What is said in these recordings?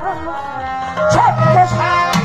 รู้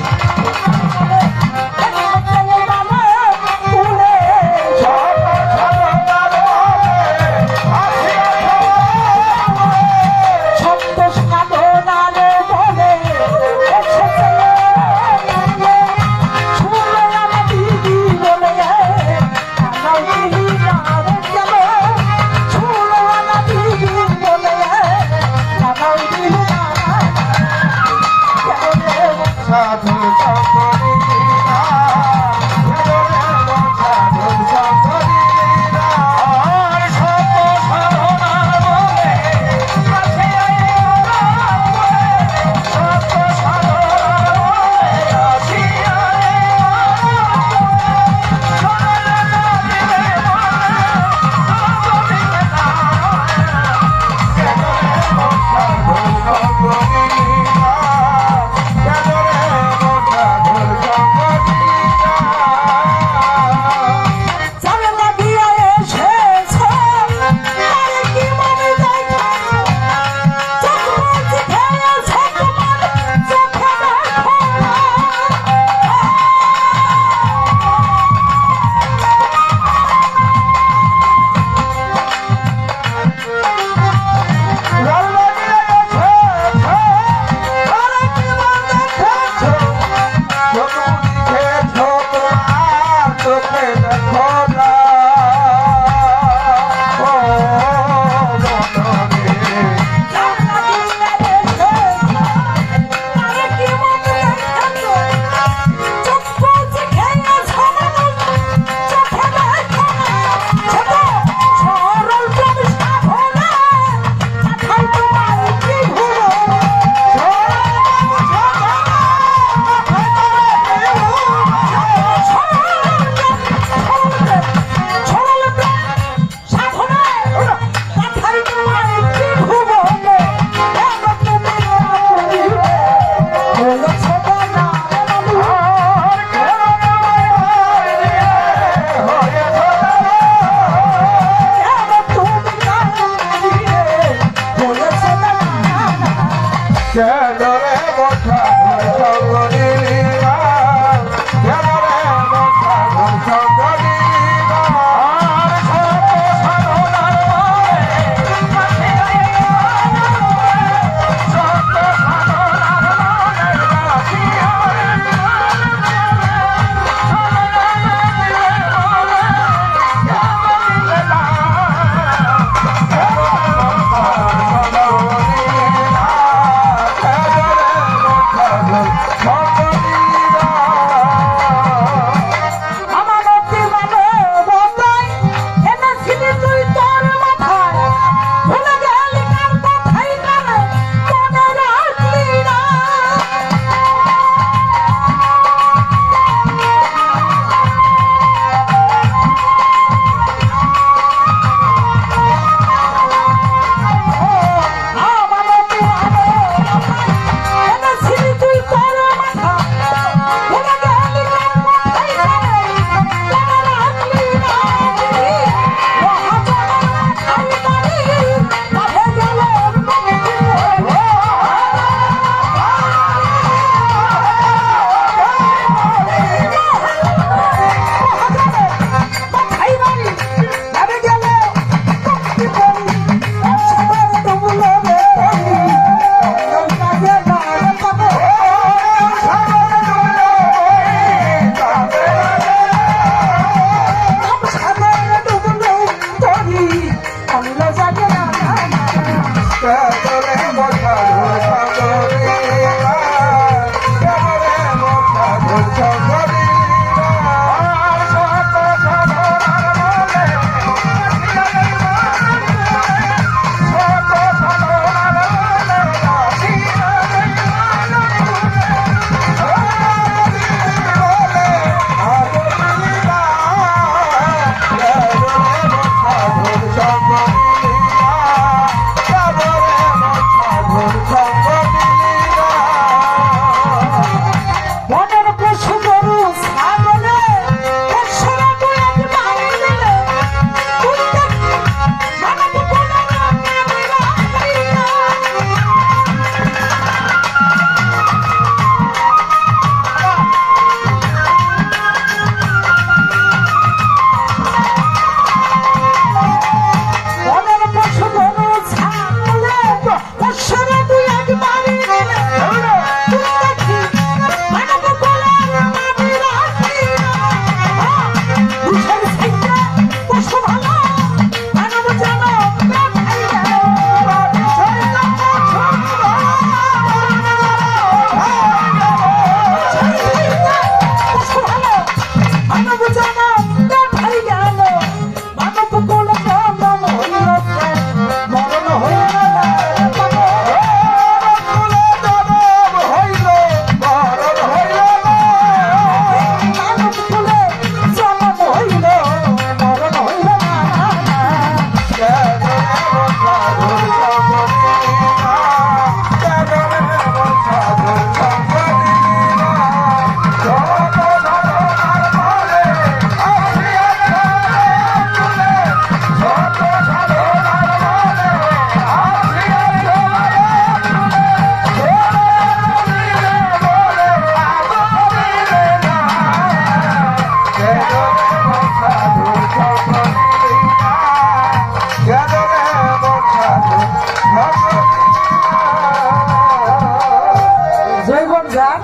যান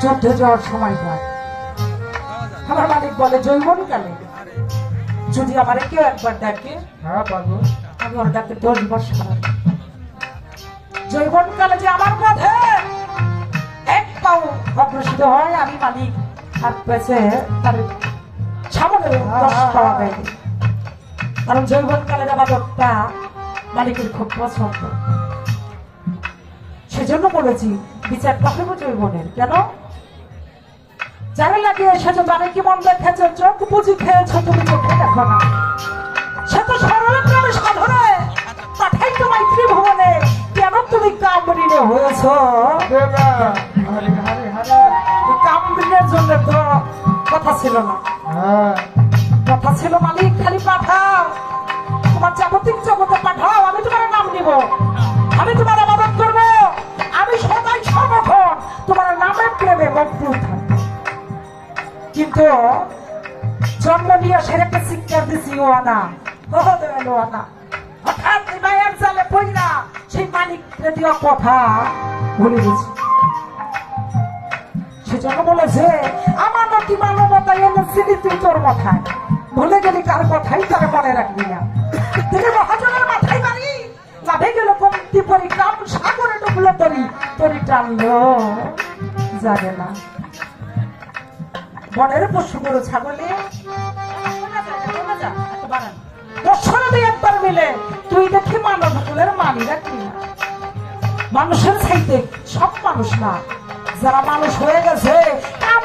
যুদ্ধে যাওয়ার সময় পায় আমার মালিক বলে জৈবন কালে যদি আমার কেউ একবার ডাকে হ্যাঁ পাগল। আমি ওর ডাকে দশ বছর। জৈবন কালে যে আমার পথে এক পাও অগ্রসিত হয় আমি মালিক। হাত পেছে তার সামনে দশ পাওয়া দেয় কারণ জৈবন কালের আবাদতটা মালিকের খুব পছন্দ। সেজন্য বলেছি বিচারটা হইব জৈবনের কেন? যারা লাগিয়ে এসেছ তারা কি মন দেখেছ চোখ বুঝি খেয়েছো তুমি চোখে দেখো না। সে তো সরল প্রাণী সাধনে। পাঠাই তোমায় ত্রিভুবনে কেন তুমি কামড়িনে হয়েছ? কামড়িনের জন্য তো কথা ছিল না। হ্যাঁ। কথা ছিল মালিক খালি পাঠাও। তোমার জাগতিক জগতে পাঠাও আমি তোমার নাম নিব। মগ্ন থাকব। কিন্তু জন্ম নিয়ে সেরে একটা শিক্ষা দিছি, ও আনা। ভুলে বলেছে আমার তোর মাথায়। গেলি কার কথাই তার মনে রাখবি না। তিনি মহাজনের মাথায় বাড়ি লাভে গেল কমতি পরিক্রম সাগরে ডুবলো তরি তরি টানলো। জানে না। বনের পশু গরু ছাগলে? বছরে দুই একবার মিলে। তুই দেখি মানব কুলের মানি রাখবি না মানুষের চাইতে সব মানুষ না। যারা মানুষ হয়ে গেছে আর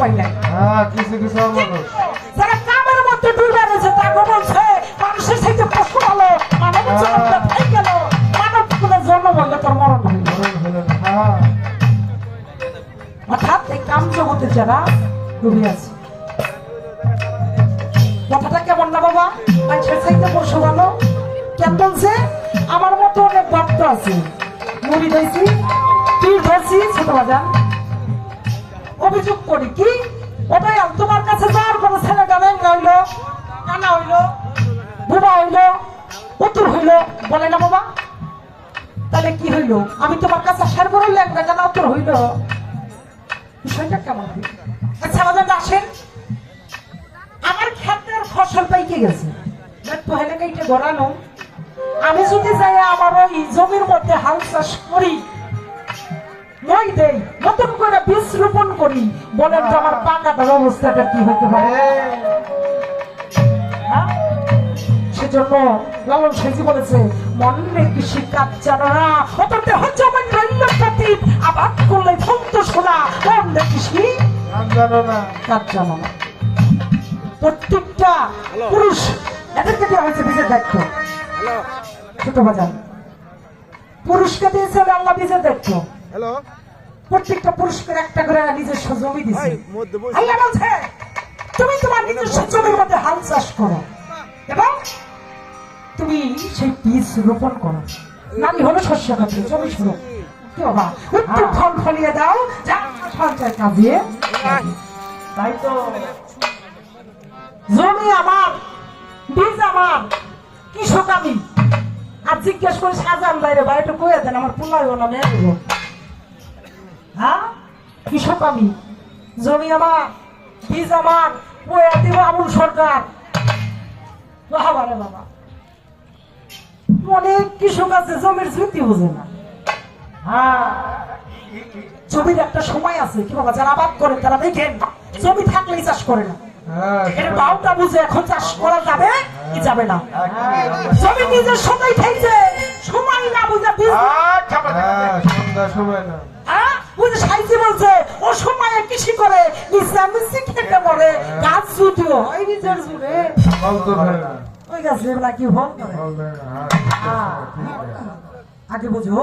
পাই নাই। হ্যাঁ কিছু কিছু মানুষ। যারা কামের মধ্যে ডুবে রয়েছে তাকে বলছে মানুষের চাইতে পশু ভালো মানব মানব কাম জগতে যারা ডুবে আছে। কথাটা কেমন না বাবা? মানুষের চাইতে পশু ভালো। কেন বলছে আমার মতো অনেক ভক্ত আছে। মুড়ি ধরছি তুই ধরছি ছোট বাজার অভিযোগ করি কি? ওটাই তোমার কাছে যাওয়ার কোনো ছেলেটা লেঙ্গা হইল, কানা হইল বুবা হইল উত্তর হইল। বলে না বাবা। তাহলে কি হইল? আমি তোমার কাছে আসার পরে লেঙ্গা কানা উত্তর হইল। বিষয়টা কেমন আচ্ছা আমাদের আসেন। আমার ক্ষেতের ফসল পাইকে গেছে। তো হেলে কাইটে গড়ানো। আমি যদি যাই আমার ওই জমির মধ্যে হাল চাষ করি, মই দেই, নতুন করে বীজ রোপণ করি, বলেন তো আমার পাকাটার অবস্থাটা কি হতে পারে? সেজন্য লালন সেজি বলেছে মনে কৃষি কাজ জানো হচ্ছে আমার প্রতীক আবাদ করলে ফন্ত শোনা মনে কৃষি কাজ জানো না প্রত্যেকটা পুরুষ এদেরকে দেওয়া হয়েছে বীজের দায়িত্ব। ছোট বাজার পুরুষকে দিয়েছে আল্লাহ বীজের দায়িত্ব। হ্যালো। প্রত্যেকটা পুরুষকে একটা করে নিজস্ব জমি দিছে আল্লাহ বলছে তুমি তোমার নিজস্ব জমির মধ্যে হাল চাষ করো এবং তুমি সেই বীজ রোপণ করো। নামি হলো শস্য খাদ্য জমি শুরু কি বাবা? উত্তর ফল ফলিয়ে দাও। যা সঞ্চয় কাজে তাই তো। জমি আমার বীজ আমার কৃষক আমি। আর জিজ্ঞেস করে সাজান বাইরে বাইরে কয়ে দেন আমার পোলাই হলো মেয়ে। হ্যাঁ? কৃষক আমি। জমি আমার বীজ আমার বইয়া দিব আমুল সরকার। বাবা বাবা। অনেক কৃষক আছে জমির ঝুঁকি বোঝে না। হ্যাঁ জমির একটা সময় আছে কি বাবা যারা আবাদ করে তারা দেখেন জমি থাকলেই চাষ করে না। হ্যাঁ এটা বাউটা বুঝে এখন চাষ করা যাবে কি যাবে না? জমি নিজের সময় খাইছে সময় না বুঝে বীজ হ্যাঁ সময় না। হ্যাঁ? সাইজি বলছে ও সময়ে কৃষি করে গাছ জুটিও ওই নিজের জুড়ে ওই গাছ লেবলা কি ফল হ্যাঁ। আগে বুঝো,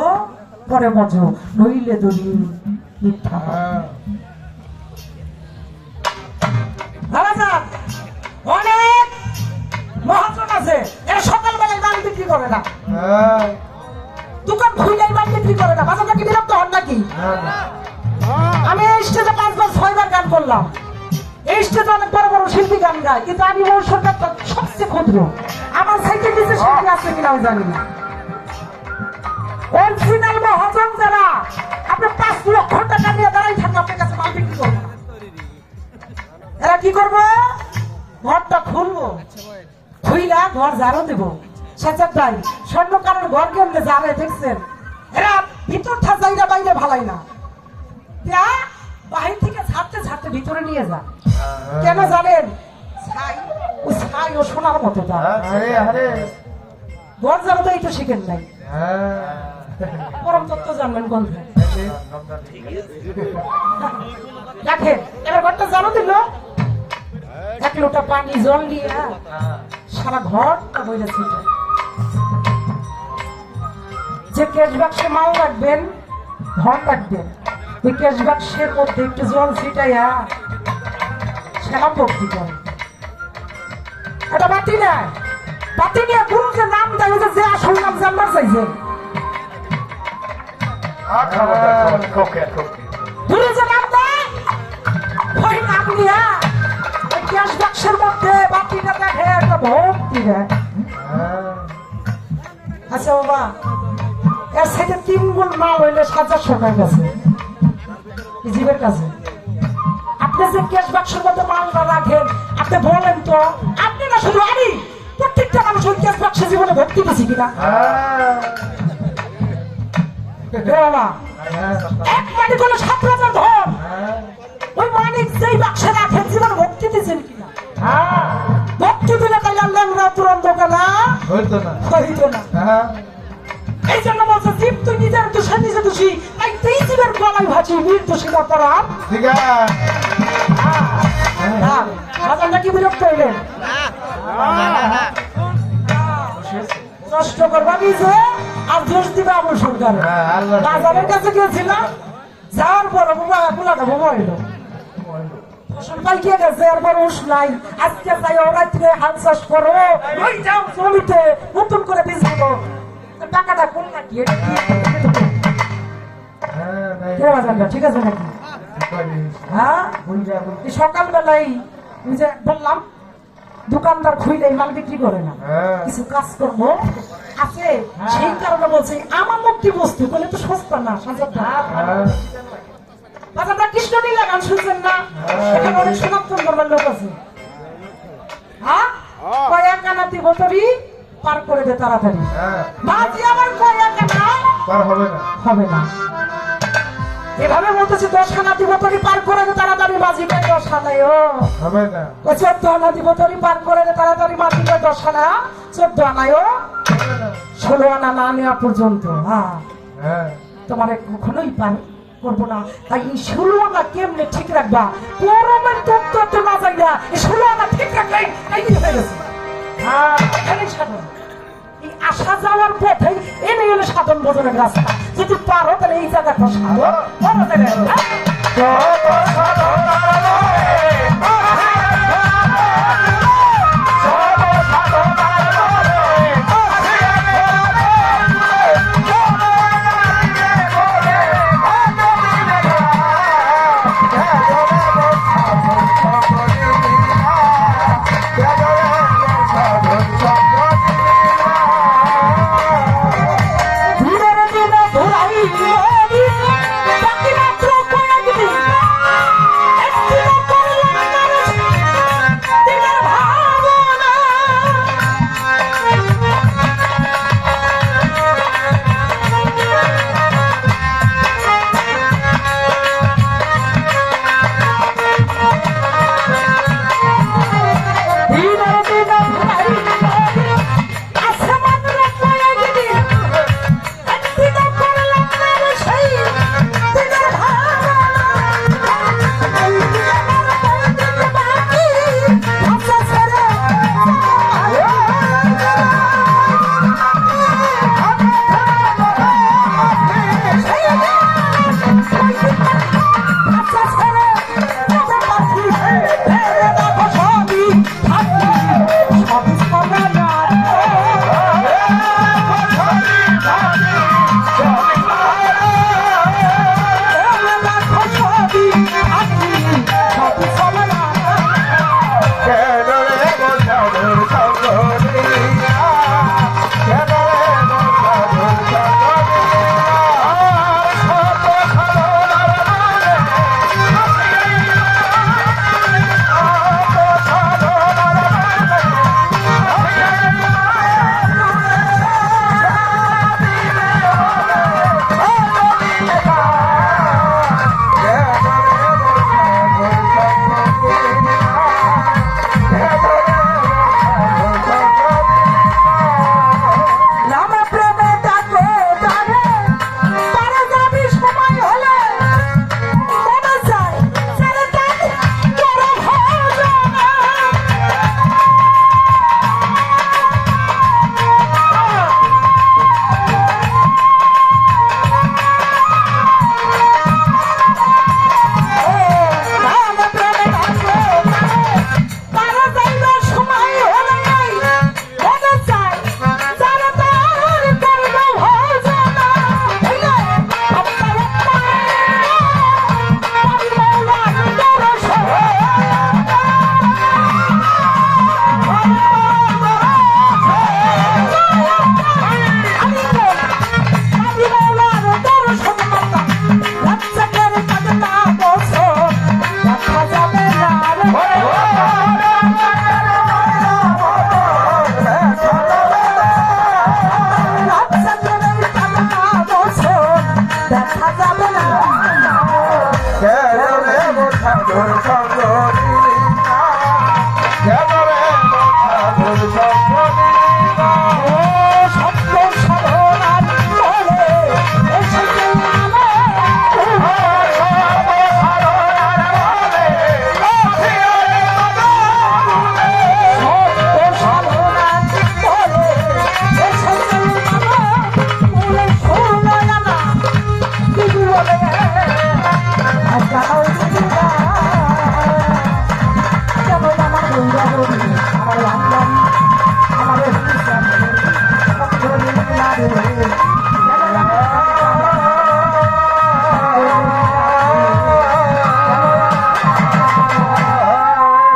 পরে বোঝো, নইলে দলি মিথ্যা অনেক মহাজন আছে। এরা সকালবেলায় মাল বিক্রি করে না। দোকান বিক্রি করে না। হন নাকি? আমি স্টেজে পাঁচবার ছয়বার গান করলাম। এই স্টেজে অনেক বড় বড় শিল্পী গান গায়, কিন্তু আমি ওর সরকার সবচেয়ে ক্ষুদ্র। আমার সাইকেল কিছু শিল্পী আছে কিনাও জানি না। দাঁড়াই আপনার কাছে মাল এরা কি করব? ঘরটা খুলবো। ঘর জারো দেবো। ঘর এরা ভিতর না। বাহির থেকে ছাড়তে ছাড়তে ভিতরে নিয়ে যা। কেন জানেন? ছাই ও ছাই ও সোনার মতো যা আরে আরে ঘর তো শিখেন নাই। হ্যাঁ। পরম তত্ত্ব জানবেন গন্ধে। দেখেন এবার ঘরটা জানো দিল এক লোটা পানি জল দিয়ে সারা ঘরটা বইলে ছিটে। যে ক্যাশ বাক্সে মাল রাখবেন ধন রাখবেন ওই ক্যাশ বাক্সের মধ্যে একটু জল ছিটাইয়া সেরা ভক্তি করে এটা বাতি না বাতি নিয়ে গুরু নাম দেয় যে যে আসল নাম জানবার চাইছে। গুরু যে নাম দেয় ওই নাম নিয়ে ওই বাক্সের মধ্যে বাতিটা দেখে একটা ভক্তি দেয়। আচ্ছা বাবা এর সাথে তিন গুণ না হইলে সাজা কাছে এই জীবের কাছে। আপনি যে ক্যাশ বাক্সের মধ্যে মালটা রাখেন আপনি বলেন তো আপনি না শুধু আমি প্রত্যেকটা মানুষ ওই ক্যাশ বাক্সে জীবনে ভক্তি পেয়েছি কিনা? এক মানিক হলো সাত হাজার ধন ওই মানিক যেই বাক্সে রাখেন জীবনে ভক্তি দিয়েছেন কিনা? ভক্তি দিলে তাই ল্যাংরা তুরন্ত কেনা? হইতো না। হইতো না। হ্যাঁ। এই জন্য বলছে জীব তুই নিজের দোষে নিজে দোষী তাই তুই জীবের গলায় ভাজি নির্দোষী অপরাধ ঠিক আছে। বাজারটা কি বিরক্ত হইলেন? নষ্ট করবা নিজে আর দোষ দিবে আমার সরকার। বাজারের কাছে গিয়েছিলাম যাওয়ার পর হইল ফসল পাইকে গেছে এরপর উস নাই। আজকে যাই হাল চাষ করো। ওই যাও জমিতে নতুন করে বীজ দেবো টাকাটা কোন নাকি? হ্যাঁ ঠিক আছে নাকি? হ্যাঁ? সকালবেলায় ওই যে বললাম দোকানদার খুইলে মাল বিক্রি করে না। হ্যাঁ। কিছু কাজ করব আছে সেই কারণে বলছে আমার মুক্তি বস্তু বলে তো সস্তা না হ্যাঁ বাজারটা কৃষ্ণ নীলা গান শুনছেন না? এখানে অনেক সনাতন ধর্মের লোক আছে। হ্যাঁ? দিব তরি পার করে দে তাড়াতাড়ি। হ্যাঁ। বাজি পার হবে না। হবে না। এভাবে বলতেছে দশ খানা দিব তরি পার করে দে তাড়াতাড়ি বাজি পাই দশ খানায় ও। হবে না। ও চোদ্দ আনা দিব তরি পার করে দে তাড়াতাড়ি বাজি পাই দশ খানা চোদ্দ আনায় ও ষোলো আনা না নেওয়া পর্যন্ত হ্যাঁ। হ্যাঁ। তোমার কখনোই পার করব না। তাই এই ষোলো আনা কেমনে ঠিক রাখবা? পরমের তত্ত্ব তো না যাইয়া এই ষোলো আনা ঠিক রাখলেই এই নিয়ে হয়ে গেছে। হ্যাঁ। এখানেই সাধন এই আসা যাওয়ার পথে এনে হলো সাধন ভোজনের রাস্তা। যদি পারো তাহলে এই জায়গাটা সাধন